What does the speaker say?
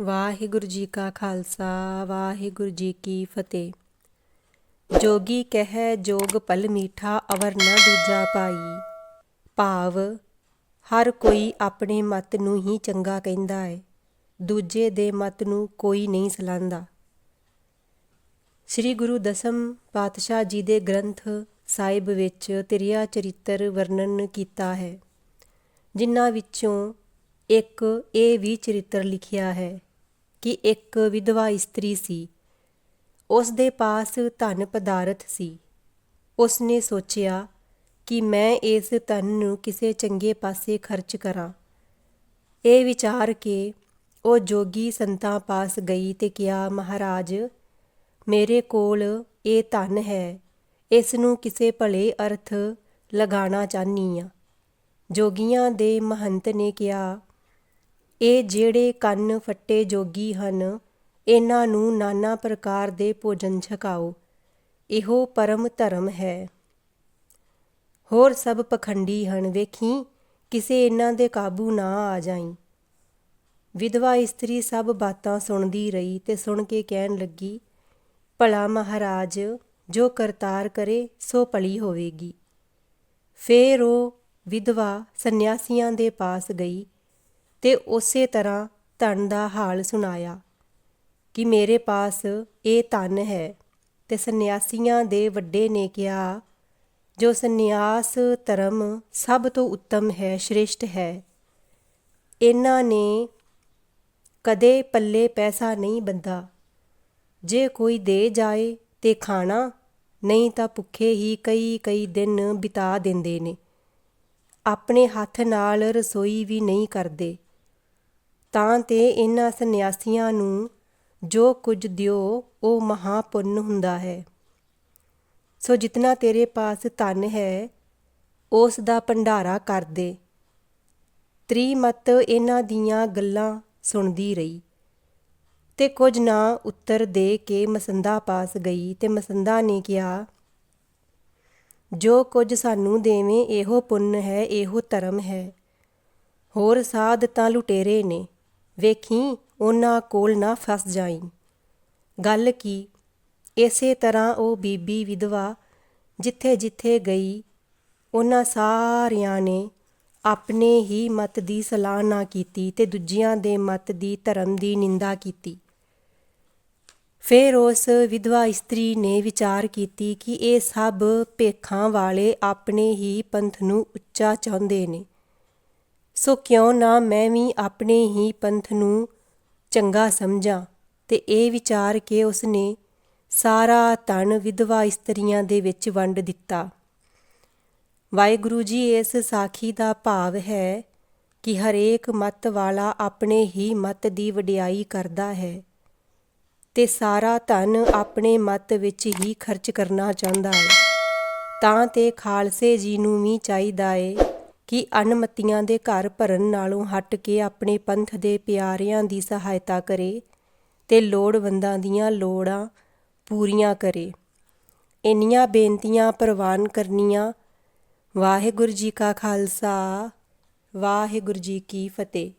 ਵਾਹਿਗੁਰੂ ਜੀ ਕਾ ਖਾਲਸਾ, ਵਾਹਿਗੁਰੂ ਜੀ ਕੀ ਫਤਿਹ। ਜੋਗੀ ਕਹੈ, ਜੋਗ ਪਲ ਮੀਠਾ, ਅਵਰ ਨਾ ਦੂਜਾ ਪਾਈ। ਭਾਵ, ਹਰ ਕੋਈ ਆਪਣੇ ਮਤ ਨੂੰ ਹੀ ਚੰਗਾ ਕਹਿੰਦਾ ਹੈ ਦੂਜੇ ਦੇ ਮਤ ਨੂੰ ਕੋਈ ਨਹੀਂ ਸਲਾਹੁੰਦਾ ਸ੍ਰੀ ਗੁਰੂ ਦਸਮ ਪਾਤਸ਼ਾਹ ਜੀ ਦੇ ਗ੍ਰੰਥ ਸਾਹਿਬ ਵਿੱਚ ਤ੍ਰਿਆ ਚਰਿੱਤਰ ਵਰਣਨ ਕੀਤਾ ਹੈ, ਜਿਨ੍ਹਾਂ ਵਿੱਚੋਂ ਇੱਕ ਇਹ ਵੀ ਚਰਿੱਤਰ ਲਿਖਿਆ ਹੈ ਕਿ ਇੱਕ ਵਿਧਵਾ ਇਸਤਰੀ ਸੀ। ਉਸ ਦੇ ਪਾਸ ਧਨ ਪਦਾਰਥ ਸੀ। ਉਸ ਨੇ ਸੋਚਿਆ ਕਿ ਮੈਂ ਇਸ ਧਨ ਨੂੰ ਕਿਸੇ ਚੰਗੇ ਪਾਸੇ ਖਰਚ ਕਰਾਂ। ਇਹ ਵਿਚਾਰ ਕੇ ਉਹ ਜੋਗੀ ਸੰਤਾਂ ਪਾਸ ਗਈ ਤੇ ਕਿਹਾ, ਮਹਾਰਾਜ, ਮੇਰੇ ਕੋਲ ਇਹ ਧਨ ਹੈ। ਇਸ ਨੂੰ ਕਿਸੇ ਭਲੇ ਅਰਥ ਲਗਾਉਣਾ ਚਾਹਨੀ ਆ ਜੋਗੀਆਂ ਦੇ ਮਹੰਤ ਨੇ ਕਿਹਾ ਇਹ ਜਿਹੜੇ ਕੰਨ ਫੱਟੇ ਜੋਗੀ ਹਨ, ਇਹਨਾਂ ਨੂੰ ਨਾਨਾ ਪ੍ਰਕਾਰ ਦੇ ਭੋਜਨ ਛਕਾਓ। ਇਹੋ ਪਰਮ ਧਰਮ ਹੈ। ਹੋਰ ਸਭ ਪਖੰਡੀ ਹਨ, ਵੇਖੀ, ਕਿਸੇ ਇਹਨਾਂ ਦੇ ਕਾਬੂ ਨਾ ਆ ਜਾਈ। ਵਿਧਵਾ ਇਸਤਰੀ ਸਭ ਬਾਤਾਂ ਸੁਣਦੀ ਰਹੀ ਤੇ ਸੁਣ ਕੇ ਕਹਿਣ ਲੱਗੀ, ਭਲਾ ਮਹਾਰਾਜ, ਜੋ ਕਰਤਾਰ ਕਰੇ, ਸੋ ਭਲੀ ਹੋਵੇਗੀ। ਫੇਰ ਉਹ ਵਿਧਵਾ ਸੰਨਿਆਸੀਆਂ ਦੇ ਪਾਸ ਗਈ ਤੇ ਉਸੇ ਤਰ੍ਹਾਂ ਧਨ ਦਾ ਹਾਲ ਸੁਣਾਇਆ ਕਿ ਮੇਰੇ ਪਾਸ ਇਹ ਧਨ ਹੈ ਤੇ ਸੰਨਿਆਸੀਆਂ ਦੇ ਵੱਡੇ ਨੇ ਕਿਹਾ, ਜੋ ਸੰਨਿਆਸ ਧਰਮ ਸਭ ਤੋਂ ਉੱਤਮ ਹੈ, ਸ਼੍ਰੇਸ਼ਟ ਹੈ। ਇਹਨਾਂ ਨੇ ਕਦੇ ਪੱਲੇ ਪੈਸਾ ਨਹੀਂ ਬੰਦਾ। ਜੇ ਕੋਈ ਦੇ ਜਾਏ ਤੇ ਖਾਣਾ, ਨਹੀਂ ਤਾਂ ਭੁੱਖੇ ਹੀ ਕਈ ਕਈ ਦਿਨ ਬਿਤਾ ਦਿੰਦੇ ਨੇ। ਆਪਣੇ ਹੱਥ ਨਾਲ ਰਸੋਈ ਵੀ ਨਹੀਂ ਕਰਦੇ। ਤਾਂ ਤੇ ਇਹਨਾਂ ਸੰਨਿਆਸੀਆਂ ਨੂੰ ਜੋ ਕੁਝ ਦਿਓ, ਉਹ ਮਹਾਪੁੰਨ ਹੁੰਦਾ ਹੈ। ਸੋ ਜਿਤਨਾ ਤੇਰੇ ਪਾਸ ਧਨ ਹੈ, ਉਸ ਦਾ ਭੰਡਾਰਾ ਕਰ ਦੇ। ਤ੍ਰੀਮਤ ਇਹਨਾਂ ਦੀਆਂ ਗੱਲਾਂ ਸੁਣਦੀ ਰਹੀ। ਤੇ ਕੁਝ ਨਾ ਉੱਤਰ ਦੇ ਕੇ ਮਸੰਦਾ ਪਾਸ ਗਈ ਤੇ ਮਸੰਦਾ ਨੇ ਕਿਹਾ, ਜੋ ਕੁਝ ਸਾਨੂੰ ਦੇਵੇਂ, ਇਹੋ ਪੁੰਨ ਹੈ, ਇਹੋ ਧਰਮ ਹੈ। ਹੋਰ ਸਾਧ ਤਾਂ ਲੁਟੇਰੇ ਨੇ। ਵੇਖੀ, ਉਹਨਾਂ ਕੋਲ ਨਾ ਫਸ ਜਾਈ। ਗੱਲ ਕੀ? ਇਸੇ ਤਰ੍ਹਾਂ ਉਹ ਬੀਬੀ ਵਿਧਵਾ ਜਿੱਥੇ ਜਿੱਥੇ ਗਈ, ਉਹਨਾਂ ਸਾਰਿਆਂ ਨੇ ਆਪਣੇ ਹੀ ਮਤ ਦੀ ਸਲਾਹ ਨਾ ਕੀਤੀ ਤੇ ਦੂਜਿਆਂ ਦੇ ਮਤ ਦੀ ਧਰਮ ਦੀ ਨਿੰਦਾ ਕੀਤੀ। ਫਿਰ ਉਸ ਵਿਧਵਾ ਇਸਤਰੀ ਨੇ ਵਿਚਾਰ ਕੀਤੀ ਕਿ ਇਹ ਸਭ ਭੇਖਾਂ ਵਾਲੇ ਆਪਣੇ ਹੀ ਪੰਥ ਨੂੰ ਉੱਚਾ ਚਾਹੁੰਦੇ ਨੇ। ਸੋ ਕਿਉਂ ਨਾ ਮੈਂ ਵੀ ਆਪਣੇ ਹੀ ਪੰਥ ਨੂੰ ਚੰਗਾ ਸਮਝਾਂ ਤੇ ਇਹ ਵਿਚਾਰ ਕੇ ਉਸਨੇ ਸਾਰਾ ਧਨ ਵਿਧਵਾ ਇਸਤਰੀਆਂ ਦੇ ਵਿੱਚ ਵੰਡ ਦਿੱਤਾ। ਵਾਹਿਗੁਰੂ ਜੀ, ਇਸ ਸਾਖੀ ਦਾ ਭਾਵ ਹੈ ਕਿ ਹਰੇਕ ਮਤ ਵਾਲਾ ਆਪਣੇ ਹੀ ਮਤ ਦੀ ਵਡਿਆਈ ਕਰਦਾ ਹੈ ਤੇ ਸਾਰਾ ਧਨ ਆਪਣੇ ਮਤ ਵਿੱਚ ਹੀ ਖਰਚ ਕਰਨਾ ਚਾਹੁੰਦਾ ਹੈ। ਤਾਂ ਤੇ ਖਾਲਸੇ ਜੀ ਨੂੰ ਵੀ ਚਾਹੀਦਾ ਏ ਕਿ ਅਨਮਤੀਆਂ ਦੇ ਘਰ ਭਰਨ ਨਾਲੋਂ ਹਟ ਕੇ ਆਪਣੇ ਪੰਥ ਦੇ ਪਿਆਰਿਆਂ ਦੀ ਸਹਾਇਤਾ ਕਰੇ ਤੇ ਲੋੜਵੰਦਾਂ ਦੀਆਂ ਲੋੜਾਂ ਪੂਰੀਆਂ ਕਰੇ। ਇੰਨੀਆਂ ਬੇਨਤੀਆਂ ਪ੍ਰਵਾਨ ਕਰਨੀਆਂ। ਵਾਹਿਗੁਰੂ ਜੀ ਕਾ ਖਾਲਸਾ, ਵਾਹਿਗੁਰੂ ਜੀ ਕੀ ਫਤਿਹ।